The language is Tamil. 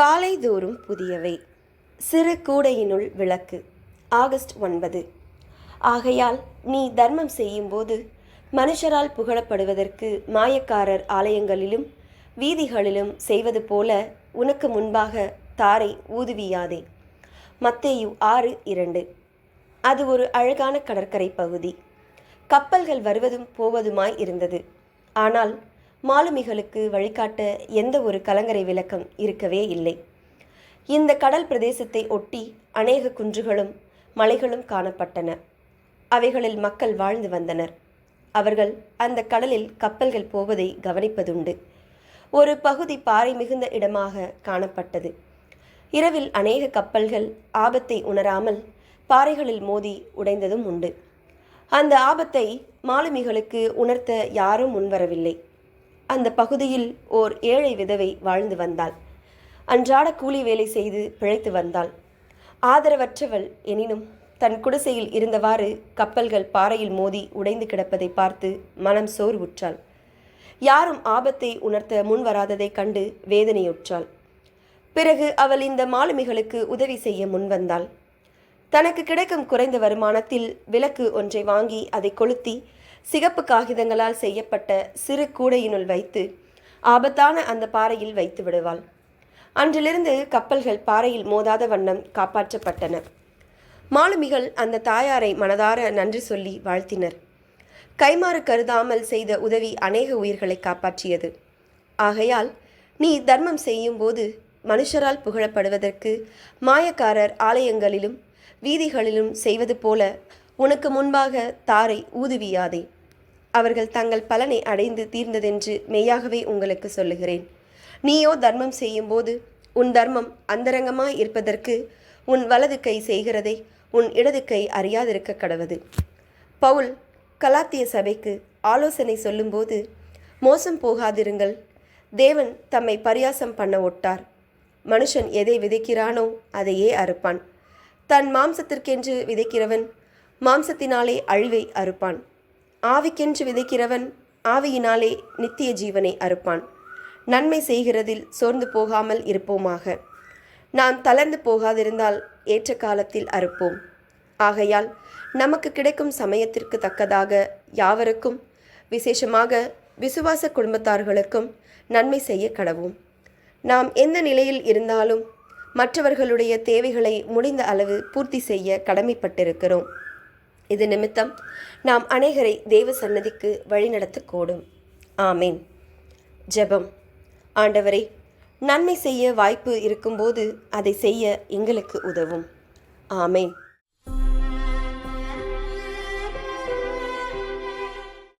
காலை தோறும் புதியவை. சிறு கூடையினுள் விளக்கு. ஆகஸ்ட் ஒன்பது. ஆகையால் நீ தர்மம் செய்யும்போது மனுஷரால் புகழப்படுவதற்கு மாயக்காரர் ஆலயங்களிலும் வீதிகளிலும் செய்வது போல உனக்கு முன்பாக தாரை ஊதுவியாதே. மத்தேயு ஆறு இரண்டு. அது ஒரு அழகான கடற்கரை பகுதி. கப்பல்கள் வருவதும் போவதுமாய் இருந்தது. ஆனால் மாலுமிகளுக்கு வழிகாட்ட எந்த ஒரு கலங்கரை விளக்கம் இருக்கவே இல்லை. இந்த கடல் பிரதேசத்தை ஒட்டி அநேக குன்றுகளும் மலைகளும் காணப்பட்டன. அவைகளில் மக்கள் வாழ்ந்து வந்தனர். அவர்கள் அந்த கடலில் கப்பல்கள் போவதை கவனிப்பதுண்டு. ஒரு பகுதி பாறை மிகுந்த இடமாக காணப்பட்டது. இரவில் அநேக கப்பல்கள் ஆபத்தை உணராமல் பாறைகளில் மோதி உடைந்ததும் உண்டு. அந்த ஆபத்தை மாலுமிகளுக்கு உணர்த்த யாரும் முன்வரவில்லை. அந்த பகுதியில் ஓர் ஏழை விதவை வாழ்ந்து வந்தாள். அன்றாட கூலி வேலை செய்து பிழைத்து வந்தாள். ஆதரவற்றவள் எனினும் தன் குடிசையில் இருந்தவாறு கப்பல்கள் பாறையில் மோதி உடைந்து கிடப்பதை பார்த்து மனம் சோர்வுற்றாள். யாரும் ஆபத்தை உணர்த்த முன்வராததைக் கண்டு வேதனையுற்றாள். பிறகு அவள் இந்த மாலுமிகளுக்கு உதவி செய்ய முன்வந்தாள் தனக்கு கிடைக்கும் குறைந்த வருமானத்தில் விளக்கு ஒன்றை வாங்கி அதை கொளுத்தி சிகப்பு காகிதங்களால் செய்யப்பட்ட சிறு கூடையினுள் வைத்து ஆபத்தான அந்த பாறையில் வைத்து விடுவாள். அன்றிலிருந்து கப்பல்கள் பாறையில் மோதாத வண்ணம் காப்பாற்றப்பட்டன. மாலுமிகள் அந்த தாயாரை மனதார நன்றி சொல்லி வாழ்த்தினர். கைமாறு கருதாமல் செய்த உதவி அநேக உயிர்களை காப்பாற்றியது. ஆகையால் நீ தர்மம் செய்யும்போது மனுஷரால் புகழப்படுவதற்கு மாயக்காரர் ஆலயங்களிலும் வீதிகளிலும் செய்வது போல உனக்கு முன்பாக தாரை ஊதுவியாதே. அவர்கள் தங்கள் பலனை அடைந்து தீர்ந்ததென்று மெய்யாகவே உங்களுக்கு சொல்லுகிறேன். நீயோ தர்மம் செய்யும்போது உன் தர்மம் அந்தரங்கமாய் இருப்பதற்கு உன் வலது கை செய்கிறதை உன் இடது கை அறியாதிருக்க கடவது. பவுல் கலாத்திய சபைக்கு ஆலோசனை சொல்லும்போது மோசம் போகாதிருங்கள். தேவன் தம்மை பரியாசம் பண்ண ஒட்டார். மனுஷன் எதை விதைக்கிறானோ அதையே அறுப்பான். தன் மாம்சத்திற்கென்று விதைக்கிறவன் மாம்சத்தினாலே அழிவை அறுப்பான். ஆவிக்கென்று விதைக்கிறவன் ஆவியினாலே நித்திய ஜீவனை அறுப்பான். நன்மை செய்கிறதில் சோர்ந்து போகாமல் இருப்போமாக. நாம் தளர்ந்து போகாதிருந்தால் ஏற்ற காலத்தில் அறுப்போம். ஆகையால் நமக்கு கிடைக்கும் சமயத்திற்கு தக்கதாக யாவருக்கும் விசேஷமாக விசுவாச குடும்பத்தார்களுக்கும் நன்மை செய்ய கடவும். நாம் எந்த நிலையில் இருந்தாலும் மற்றவர்களுடைய தேவைகளை முடிந்த அளவு பூர்த்தி செய்ய கடமைப்பட்டிருக்கிறோம். இது நிமித்தம் நாம் அநேகரை தேவ சன்னதிக்கு வழிநடத்தக்கூடும் ஆமேன். ஜெபம். ஆண்டவரே நன்மை செய்ய வாய்ப்பு இருக்கும்போது அதை செய்ய எங்களுக்கு உதவும். ஆமேன்.